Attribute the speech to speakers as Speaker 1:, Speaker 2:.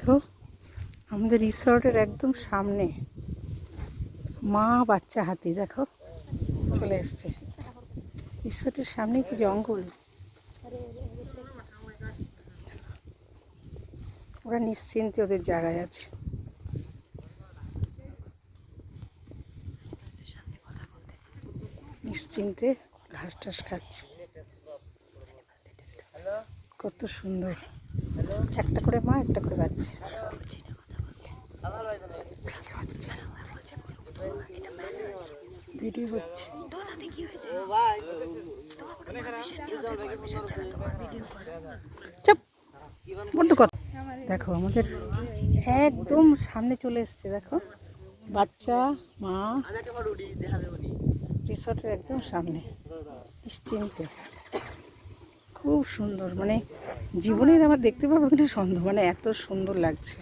Speaker 1: দেখো, আমাদের রিসর্টের একদম সামনে মা বাচ্চা হাতি, দেখো, চলে এসছে। রিসর্টের সামনে কি জঙ্গল? ওরা নিশ্চিন্তে ওদের জায়গায় আছে। নিশ্চিন্তে ঘাস টাস খাচ্ছে। কত সুন্দর। একটা করে মা একটা করে বাচ্চা। ভিডিও হচ্ছে চুপ বড্ড কথা দেখো আমাদের একদম সামনে চলে এসছে দেখো। বাচ্চা মা রিসর্টের একদম সামনে। নিশ্চিন্তে। খুব সুন্দর মানে জীবনের আমার দেখতে পাবো কিনা সন্দেহ মানে এত সুন্দর লাগছে।